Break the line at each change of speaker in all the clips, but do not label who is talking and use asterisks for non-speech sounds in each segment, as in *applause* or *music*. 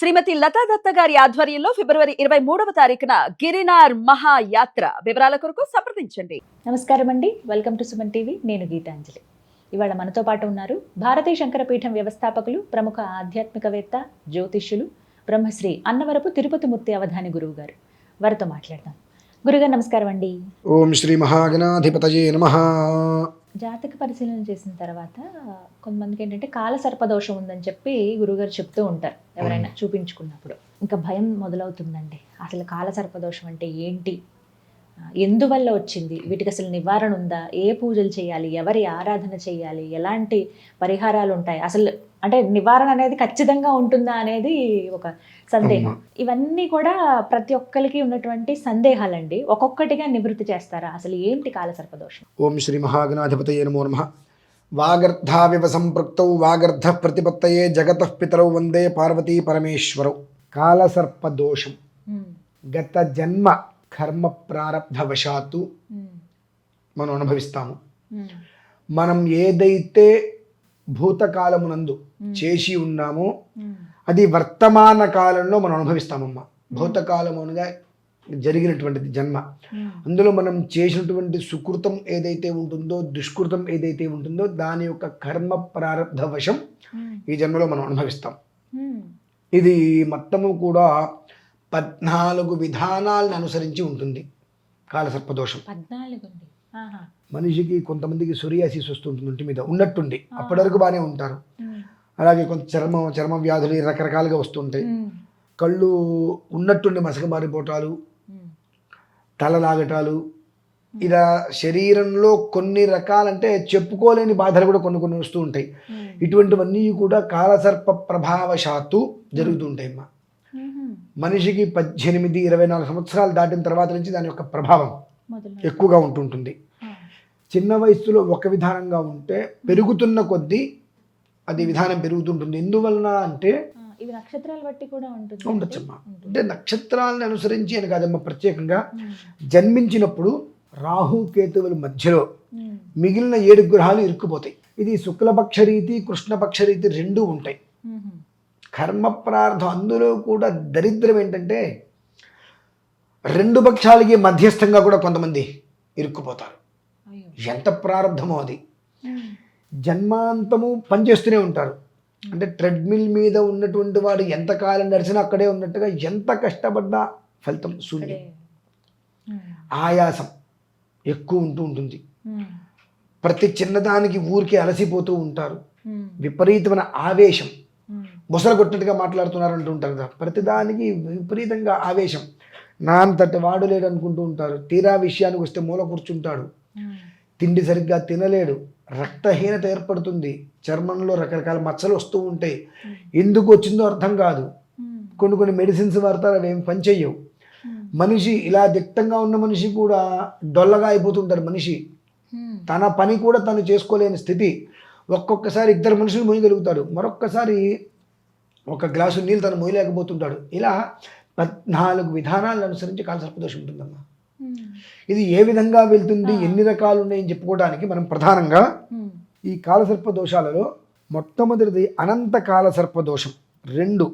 శ్రీమతి లతా దత్త గారి ఆధ్వర్యంలో ఫిబ్రవరి ఇరవై మూడవ తారీఖున గిరినార్ మహాయాత్ర వివరాల కొరకు సంప్రదించండి.
నమస్కారం అండి. Welcome to Suman TV. నేను గీతాంజలి. ఇవాళ మనతో పాటు ఉన్నారు భారతీయ శంకరపీఠం వ్యవస్థాపకులు ప్రముఖ ఆధ్యాత్మికవేత్త జ్యోతిష్యులు బ్రహ్మశ్రీ అన్నవరపు తిరుపతి మూర్తి అవధాని గురువు గారు వారితో మాట్లాడదాం. గురుగారు నమస్కారం అండి.
ఓం శ్రీ మహాగణాధిపతయే నమ.
జాతక పరిశీలన చేసిన తర్వాత కొంతమందికి ఏంటంటే కాల సర్పదోషం ఉందని చెప్పి గురుగారు చెప్తూ ఉంటారు ఎవరైనా చూపించుకున్నప్పుడు. ఇంకా భయం మొదలవుతుందండి. అసలు కాల సర్పదోషం అంటే ఏంటి? ఎందువల్ల వచ్చింది? వీటికి అసలు నివారణ ఉందా? ఏ పూజలు చేయాలి? ఎవరి ఆరాధన చేయాలి? ఎలాంటి పరిహారాలు ఉంటాయి? అసలు అంటే నివారణ అనేది ఖచ్చితంగా ఉంటుందా అనేది ఒక సందేహం. ఇవన్నీ కూడా ప్రతి ఒక్కరికి ఉన్నటువంటి సందేహాలండి. ఒక్కొక్కటిగా నివృత్తి చేస్తారా? అసలు ఏంటి కాల సర్పదోషం?
ఓం శ్రీ మహాగణాధిపతయే నమో నమ. వాగర్ధావివ సంపృక్తౌ వాగర్ధ ప్రతిపత్తయే జగత పితరౌ వందే పార్వతీ పరమేశ్వరౌ. కాలసర్పదోషం గత జన్మ కర్మ ప్రారబ్ధవశాత్తు
ఉమ్,
మనం అనుభవిస్తాము. మనం ఏదైతే భూతకాలమునందు చేసి ఉన్నామో అది వర్తమాన కాలంలో మనం అనుభవిస్తామమ్మా. భూతకాలమునగా జరిగినటువంటిది జన్మ. అందులో మనం చేసినటువంటి సుకృతం ఏదైతే ఉంటుందో దుష్కృతం ఏదైతే ఉంటుందో దాని యొక్క కర్మ ప్రారంధ వశం
ఉమ్,
ఈ జన్మలో మనం అనుభవిస్తాం. ఇది మొత్తము కూడా పద్నాలుగు విధానాలను అనుసరించి ఉంటుంది కాలసర్పదోషం. మనిషికి కొంతమందికి సొరియాసిస్ వస్తుంటుంది ఒంటి మీద ఉన్నట్టుండి. అప్పటి వరకు బాగానే ఉంటారు. అలాగే కొంత చర్మ చర్మ వ్యాధులు రకరకాలుగా వస్తుంటాయి కళ్ళు ఉన్నట్టుండి మసకబారిపోవటాలు
ఉమ్,
తల లాగటాలు ఇలా శరీరంలో కొన్ని రకాలంటే చెప్పుకోలేని బాధలు కూడా కొన్ని కొన్ని వస్తూ ఉంటాయి. ఇటువంటివన్నీ కూడా కాలసర్ప ప్రభావశాత్తు జరుగుతుంటాయి అమ్మా మనిషికి పద్దెనిమిది ఇరవై నాలుగు సంవత్సరాలు దాటిన తర్వాత నుంచి దాని యొక్క ప్రభావం ఎక్కువగా ఉంటుంటుంది. చిన్న వయసులో ఒక విధానంగా ఉంటే పెరుగుతున్న కొద్దీ అది విధానం పెరుగుతుంటుంది. ఎందువలన అంటే
ఇవి నక్షత్రాలు బట్టి కూడా ఉంటుంది
ఉండొచ్చమ్మా. అంటే నక్షత్రాలను అనుసరించి అని కాదమ్మా ప్రత్యేకంగా జన్మించినప్పుడు రాహు కేతువుల మధ్యలో మిగిలిన ఏడు గ్రహాలు ఇరుక్కుపోతాయి. ఇది శుక్లపక్ష రీతి కృష్ణపక్ష రీతి రెండూ ఉంటాయి. కర్మ ప్రార్థం అందులో కూడా దరిద్రం ఏంటంటే రెండు పక్షాలకి మధ్యస్థంగా కూడా కొంతమంది ఇరుక్కుపోతారు. ఎంత ప్రారంధమో అది. జన్మాంతము పనిచేస్తూనే ఉంటారు. అంటే ట్రెడ్మిల్ మీద ఉన్నటువంటి వాడు ఎంతకాలం నడిచినా అక్కడే ఉన్నట్టుగా ఎంత కష్టపడ్డా ఫలితం శూన్యం. ఆయాసం ఎక్కువ ఉంటూ ఉంటుంది. ప్రతి చిన్నదానికి ఊరికి అలసిపోతూ ఉంటారు. విపరీతమైన ఆవేశం. బుసలు కొట్టినట్టుగా మాట్లాడుతున్నారు అంటూ ఉంటారు కదా. ప్రతిదానికి విపరీతంగా ఆవేశం. నా అంతటి వాడు లేడు అనుకుంటూ ఉంటారు. తీరా విషయానికి వస్తే మూల కూర్చుంటాడు. తిండి సరిగ్గా తినలేడు. రక్తహీనత ఏర్పడుతుంది. చర్మంలో రకరకాల మచ్చలు వస్తూ ఉంటాయి. ఎందుకు వచ్చిందో అర్థం కాదు. కొన్ని కొన్ని మెడిసిన్స్ వాడతారు అవి ఏం పనిచేయవు మనిషి ఇలా దిట్టంగా ఉన్న మనిషి కూడా డొల్లగా అయిపోతుంటాడు మనిషి. తన పని కూడా తను చేసుకోలేని స్థితి. ఒక్కొక్కసారి ఇద్దరు మనుషులు మోయగలుగుతాడు మరొక్కసారి ఒక గ్లాసు నీళ్ళు తను మోయలేకపోతుంటాడు. ఇలా పద్నాలుగు విధానాలను అనుసరించి కాలసర్పదోషం ఉంటుందమ్మా.
ఉమ్,
ఇది ఏ విధంగా వెళ్తుంది ఎన్ని రకాలు ఉన్నాయని చెప్పుకోవడానికి మనం ప్రధానంగా
ఉమ్,
ఈ కాలసర్ప దోషాలలో మొట్టమొదటిది అనంత కాలసర్ప దోషం రెండు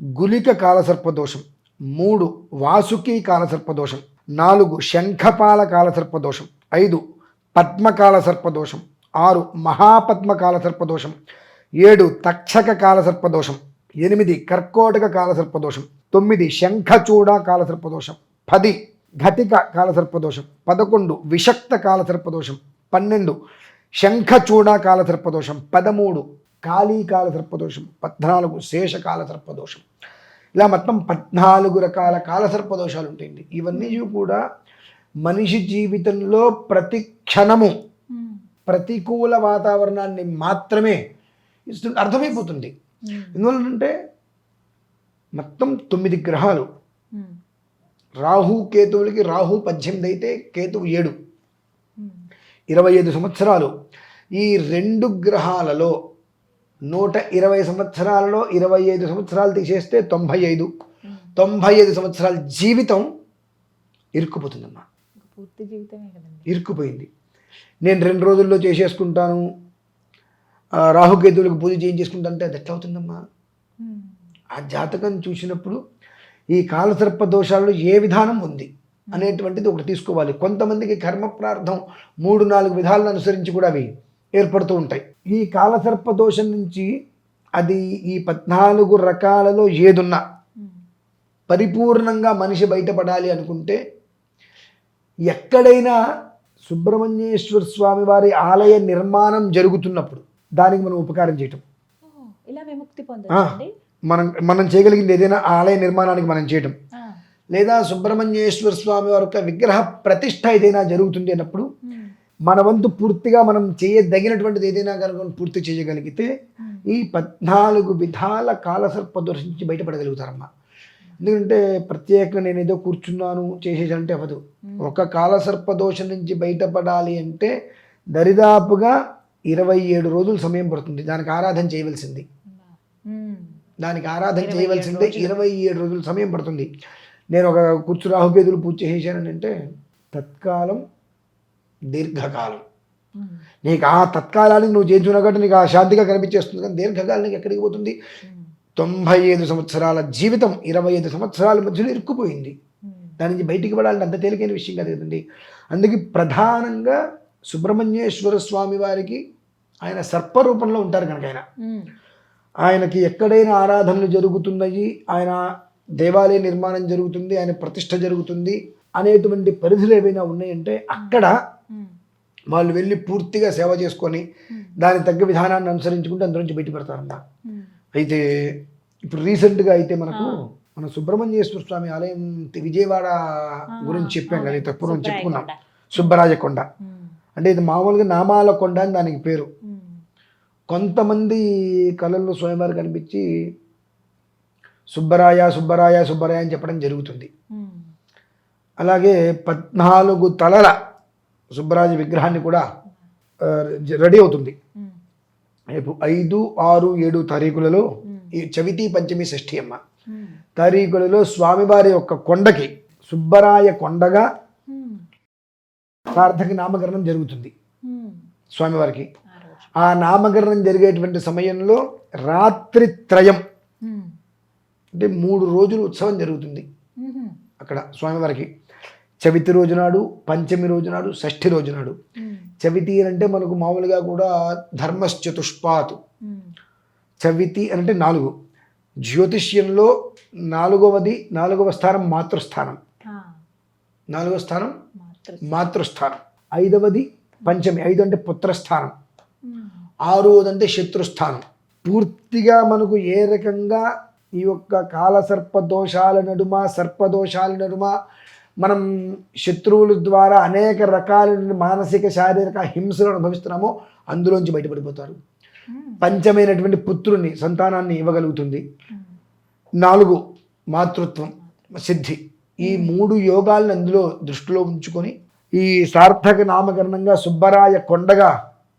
గులిక కాలసర్ప దోషం మూడు వాసుకి కాలసర్ప దోషం నాలుగు శంఖపాల కాలసర్ప దోషం ఐదు పద్మకాల సర్పదోషం ఆరు మహాపద్మ కాలసర్ప దోషం ఏడు తక్షక కాలసర్ప దోషం ఎనిమిది కర్కోటక కాలసర్ప దోషం తొమ్మిది శంఖచూడ కాలసర్ప దోషం పది ఘటిక కాలసర్ప దోషం పదకొండు విషక్త కాలసర్ప దోషం పన్నెండు శంఖచూడ కాలసర్ప దోషం పదమూడు కాళీ కాలసర్ప దోషం పద్నాలుగు శేషకాల సర్పదోషం ఇలా మొత్తం పద్నాలుగు రకాల కాలసర్ప దోషాలు ఉంటాయండి. ఇవన్నీ కూడా మనిషి జీవితంలో ప్రతి క్షణము ప్రతికూల వాతావరణాన్ని మాత్రమే ఇస్తుంది అర్థమైపోతుంది. ఎందువల్లంటే మొత్తం తొమ్మిది గ్రహాలు.
ఉమ్,
రాహు కేతువులకి రాహు పద్దెనిమిది అయితే కేతువు ఏడు.
ఉమ్,
ఇరవై ఐదు సంవత్సరాలు. ఈ రెండు గ్రహాలలో నూట ఇరవై సంవత్సరాలలో ఇరవై ఐదు సంవత్సరాలు తీసేస్తే తొంభై ఐదు. తొంభై ఐదు సంవత్సరాల జీవితం ఇరుక్కుపోతుందమ్మా.
పూర్తి జీవితమే
ఇరుక్కుపోయింది. నేను రెండు రోజుల్లో చేసేసుకుంటాను. రాహుకేతువులకు పూజ చేయించేసుకుంటా అంటే అది ఎట్లా అవుతుందమ్మా? ఆ జాతకం చూసినప్పుడు ఈ కాలసర్ప దోషాలలో ఏ విధానం ఉంది అనేటువంటిది ఒకటి తీసుకోవాలి. కొంతమందికి కర్మ ప్రార్థం మూడు నాలుగు విధాలను అనుసరించి కూడా అవి ఏర్పడుతూ ఉంటాయి. ఈ కాలసర్ప దోషం నుంచి అది ఈ పద్నాలుగు రకాలలో ఏదున్నా పరిపూర్ణంగా మనిషి బయటపడాలి అనుకుంటే ఎక్కడైనా సుబ్రహ్మణ్యేశ్వర స్వామి వారి ఆలయ నిర్మాణం జరుగుతున్నప్పుడు దానికి మనం ఉపకారం చేయటం.
ఓ, ఇలా విముక్తి పొందండి
మనం మనం చేయగలిగింది ఏదైనా ఆలయ నిర్మాణానికి మనం చేయటం. లేదా సుబ్రహ్మణ్యేశ్వర స్వామి వారి యొక్క విగ్రహ ప్రతిష్ట ఏదైనా జరుగుతుంది అన్నప్పుడు మన వంతు పూర్తిగా మనం చేయదగినటువంటిది ఏదైనా కనుక పూర్తి చేయగలిగితే ఈ పద్నాలుగు విధాల కాలసర్ప దోషం నుంచి బయటపడగలుగుతారమ్మా. ఎందుకంటే ప్రత్యేకంగా నేను ఏదో కూర్చున్నాను చేసేసంటే అవ్వదు. ఒక కాలసర్ప దోషం నుంచి బయటపడాలి అంటే దరిదాపుగా ఇరవై ఏడు రోజులు సమయం పడుతుంది. దానికి ఆరాధన చేయవలసింది. దానికి ఆరాధన
27
చేయవలసిందే. ఇరవై ఏడు రోజులు సమయం పడుతుంది. నేను ఒక కూర్చు రాహుకేతులు పూజ అంటే తత్కాలం దీర్ఘకాలం. నీకు ఆ తత్కాలానికి నువ్వు చేయించుకున్నా కాబట్టి నీకు ఆ శాంతిగా కనిపించేస్తుంది కానీ దీర్ఘకాలానికి ఎక్కడికి పోతుంది? తొంభై ఐదు సంవత్సరాల జీవితం ఇరవై ఐదు సంవత్సరాల మధ్యలో ఇరుక్కుపోయింది. దాని నుంచి బయటికి పడాలంటే అంత తేలికైన విషయం కాదు కదండి. అందుకే ప్రధానంగా సుబ్రహ్మణ్యేశ్వర స్వామి వారికి ఆయన సర్పరూపంలో ఉంటారు కనుక ఆయన. ఆయనకి ఎక్కడైనా ఆరాధనలు జరుగుతున్నాయి ఆయన దేవాలయ నిర్మాణం జరుగుతుంది ఆయన ప్రతిష్ట జరుగుతుంది అనేటువంటి పరిధులు ఏవైనా ఉన్నాయంటే అక్కడ వాళ్ళు వెళ్ళి పూర్తిగా సేవ చేసుకొని దాని తగ్గ విధానాన్ని అనుసరించుకుంటే అందులో నుంచి బయటపడతారమ్మా. అయితే ఇప్పుడు రీసెంట్గా అయితే మనకు మన సుబ్రహ్మణ్యేశ్వర స్వామి ఆలయం విజయవాడ గురించి చెప్పాం కదా ఇంత పూర్వం చెప్పుకున్నాం. సుబ్బరాజ కొండ అంటే ఇది మామూలుగా నామాల కొండ అని దానికి పేరు. కొంతమంది కళల్లో స్వయంవారు కనిపించి సుబ్బరాయ సుబ్బరాయ సుబ్బరాయ అని చెప్పడం జరుగుతుంది. అలాగే పద్నాలుగు తలల సుబ్బరాజ విగ్రహాన్ని కూడా రెడీ అవుతుంది. రేపు ఐదు ఆరు ఏడు తారీఖులలో ఈ చవితి పంచమి షష్ఠి అమ్మ. తారీఖులలో స్వామివారి యొక్క కొండకి సుబ్బరాయ కొండగా సార్థక నామకరణం జరుగుతుంది. స్వామివారికి. ఆ నామకరణం జరిగేటువంటి సమయంలో రాత్రి త్రయం. అంటే మూడు రోజులు ఉత్సవం జరుగుతుంది. అక్కడ స్వామివారికి. చవితి రోజు నాడు పంచమి రోజు నాడు షష్ఠి రోజు నాడు. చవితి అంటే మనకు మామూలుగా కూడా ధర్మశ్చతుష్పాత్. చవితి అంటే నాలుగు. జ్యోతిష్యంలో నాలుగవది నాలుగవ స్థానం మాతృస్థానం. నాలుగవ స్థానం మాతృస్థానం. ఐదవది పంచమి. ఐదు అంటే పుత్రస్థానం. ఆరోది అంటే శత్రుస్థానం. పూర్తిగా మనకు ఏ రకంగా ఈ యొక్క కాలసర్ప దోషాల నడుమ సర్పదోషాల నడుమ మనం శత్రువుల ద్వారా అనేక రకాల మానసిక శారీరక హింసలు అనుభవిస్తున్నామో అందులోంచి బయటపడిపోతారు. పంచమైనటువంటి పుత్రుని సంతానాన్ని ఇవ్వగలుగుతుంది. నాలుగు మాతృత్వం సిద్ధి. ఈ మూడు యోగాలను అందులో దృష్టిలో ఉంచుకొని ఈ సార్థక నామకరణంగా సుబ్బరాయ కొండగా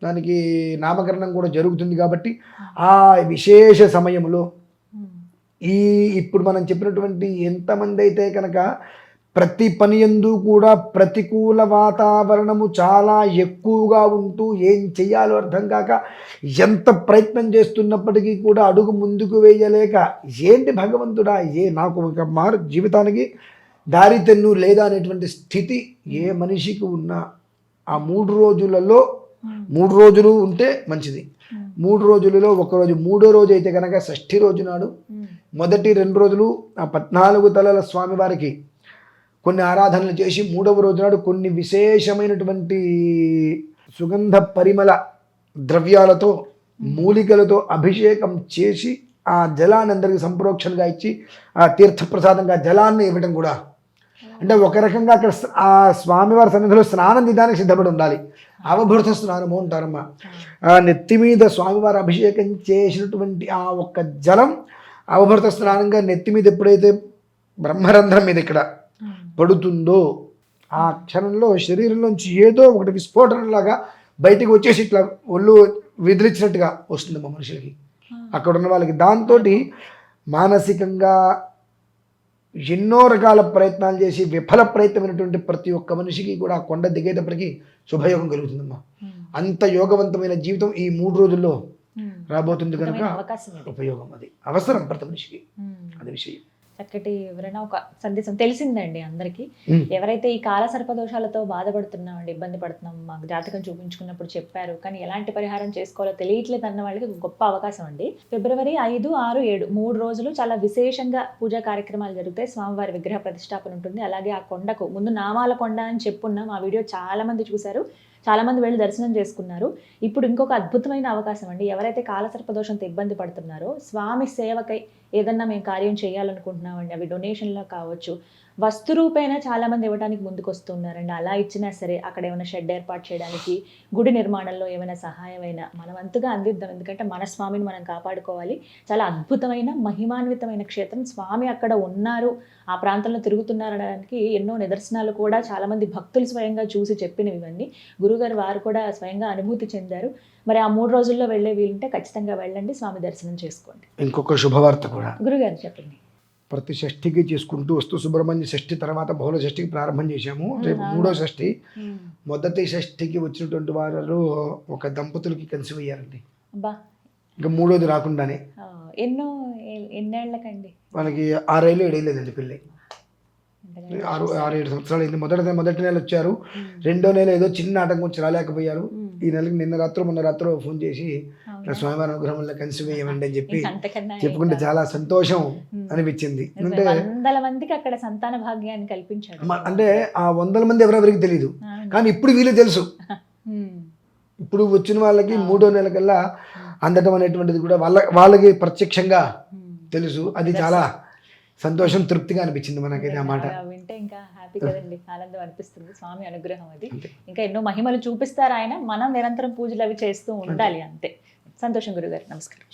దానికి నామకరణం కూడా జరుగుతుంది కాబట్టి ఆ. విశేష సమయంలో ఈ ఇప్పుడు మనం చెప్పినటువంటి ఎంతమంది అయితే కనుక ప్రతి పని ఎందు కూడా ప్రతికూల వాతావరణము చాలా ఎక్కువగా ఉంటూ ఏం చెయ్యాలో అర్థం కాక ఎంత ప్రయత్నం చేస్తున్నప్పటికీ కూడా అడుగు ముందుకు వేయలేక ఏంటి భగవంతుడా ఏ నాకు ఒక మారు జీవితానికి దారి తెన్ను లేదా అనేటువంటి స్థితి ఏ మనిషికి ఉన్నా ఆ మూడు రోజులలో మూడు రోజులు ఉంటే మంచిది. మూడు రోజులలో ఒక రోజు మూడో రోజు అయితే కనుక షష్ఠి రోజు నాడు మొదటి రెండు రోజులు ఆ పద్నాలుగు తలల స్వామివారికి కొన్ని ఆరాధనలు చేసి మూడవ రోజు నాడు కొన్ని విశేషమైనటువంటి సుగంధ పరిమళ ద్రవ్యాలతో మూలికలతో అభిషేకం చేసి ఆ జలాన్ని అందరికి సంప్రోక్షణగా ఇచ్చి ఆ తీర్థప్రసాదంగా జలాన్ని ఇవ్వడం కూడా అంటే ఒక రకంగా అక్కడ ఆ స్వామివారి సన్నిధిలో స్నానం దిదానికి సిద్ధపడి ఉండాలి. అవభృత స్నానము అంటారమ్మా. ఆ నెత్తి మీద స్వామివారి అభిషేకం చేసినటువంటి ఆ ఒక్క జలం అవభృత స్నానంగా నెత్తి మీద ఎప్పుడైతే బ్రహ్మరంధ్రం మీద ఇక్కడ పడుతుందో ఆ క్షణంలో శరీరంలోంచి ఏదో ఒకటి విస్ఫోటనలాగా బయటికి వచ్చేసి ఇట్లా ఒళ్ళు విదిలించినట్టుగా వస్తుంది మా మనుషులకి. అక్కడ ఉన్న వాళ్ళకి దాంతో మానసికంగా ఎన్నో రకాల ప్రయత్నాలు చేసి విఫల ప్రయత్నమైనటువంటి ప్రతి ఒక్క మనిషికి కూడా కొండ దిగేటప్పటికి శుభయోగం కలుగుతుందమ్మా. అంత యోగవంతమైన జీవితం ఈ మూడు రోజుల్లో రాబోతుంది కనుక ఉపయోగం అది. అవసరం ప్రతి మనిషికి.
ఉమ్.
అది విషయం.
చక్కటి ఎవరైనా ఒక సందేశం తెలిసిందండి అందరికీ. ఎవరైతే ఈ కాల సర్పదోషాలతో బాధపడుతున్నామండి ఇబ్బంది పడుతున్నాం మాకు జాతకం చూపించుకున్నప్పుడు చెప్పారు కానీ ఎలాంటి పరిహారం చేసుకోవాలో తెలియట్లేదు అన్న వాళ్ళకి ఒక గొప్ప అవకాశం అండి. ఫిబ్రవరి ఐదు ఆరు ఏడు మూడు రోజులు చాలా విశేషంగా పూజా కార్యక్రమాలు జరుగుతాయి స్వామివారి విగ్రహ ప్రతిష్టాపన ఉంటుంది. అలాగే ఆ కొండకు ముందు నామాల కొండ అని చెప్పున్నాం ఆ వీడియో చాలా మంది చూశారు చాలా మంది వెళ్ళి దర్శనం చేసుకున్నారు. ఇప్పుడు ఇంకొక అద్భుతమైన అవకాశం అండి ఎవరైతే కాలసర్పదోషంతో ఇబ్బంది పడుతున్నారో స్వామి సేవకై ఏదన్నా మేము కార్యం చేయాలనుకుంటున్నామండి అవి డొనేషన్లో కావచ్చు వస్తు రూపేణ చాలా మంది ఇవ్వడానికి ముందుకు వస్తున్నారండి అలా ఇచ్చినా సరే అక్కడ ఏమైనా షెడ్ ఏర్పాటు చేయడానికి గుడి నిర్మాణంలో ఏమైనా సహాయమైనా మనం అంతగా అందిద్దాం. ఎందుకంటే మన స్వామిని మనం కాపాడుకోవాలి. చాలా అద్భుతమైన మహిమాన్వితమైన క్షేత్రం. స్వామి అక్కడ ఉన్నారు. ఆ ప్రాంతంలో తిరుగుతున్నారు అనడానికి ఎన్నో నిదర్శనాలు కూడా చాలా మంది భక్తులు స్వయంగా చూసి చెప్పినవి ఇవన్నీ గురుగారు వారు కూడా స్వయంగా అనుభూతి చెందారు. మరి ఆ మూడు రోజుల్లో వెళ్ళే వీలుంటే ఖచ్చితంగా వెళ్ళండి. స్వామి దర్శనం చేసుకోండి.
ఇంకొక శుభవార్త కూడా.
గురుగారు చెప్పండి.
ప్రతి షష్ఠికి చేసుకుంటూ వస్తూ సుబ్రహ్మణ్య షష్ఠి తర్వాత బహుళ షష్ఠికి ప్రారంభం చేశాము. రేపు. మూడో షష్ఠి. మొదటి షష్ఠికి వచ్చినటువంటి వారు ఒక దంపతులకి కన్సీవ్ అయ్యారండి ఇంకా మూడోది రాకుండానే.
ఎన్నో ఎన్నేళ్ళకండి
వాళ్ళకి ఆరేళ్ళు ఏడేళ్ళేదండి పెళ్ళి. ఆరు ఆరు ఏడు సంవత్సరాలు అయింది మొదటి మొదటి నెల వచ్చారు. రెండో నెల ఏదో చిన్న ఆటంకం వచ్చి రాలేకపోయారు. ఈ నెలకి నిన్న రాత్రి మొన్న రాత్రి ఫోన్ చేసి స్వామివారి అనుగ్రహం వల్ల కన్సీవ్ అయ్యామండి అని చెప్పి చెప్పుకుంటే చాలా సంతోషం. అనిపించింది. అంటే
వందల మందికి అక్కడ సంతాన భాగ్యాన్ని కల్పించాడు
మ- అంటే ఆ వందల మంది ఎవరెవరికి తెలియదు. కానీ ఇప్పుడు వీళ్ళు తెలుసు. *laughs* ఇప్పుడు వచ్చిన వాళ్ళకి. మూడో నెల కల్లా అందటం అనేటువంటిది కూడా వాళ్ళ వాళ్ళకి ప్రత్యక్షంగా. తెలుసు అది చాలా సంతోషం తృప్తిగా అనిపించింది మనకైతే ఆ మాట.
వింటే ఇంకా హ్యాపీ *laughs* కదండి. ఆనందం అనిపిస్తుంది. స్వామి అనుగ్రహం అది. ఇంకా ఎన్నో మహిమలు చూపిస్తారు ఆయన మనం నిరంతరం పూజలు అవి చేస్తూ ఉండాలి అంతే. సంతోషం గురుగారు. నమస్కారం.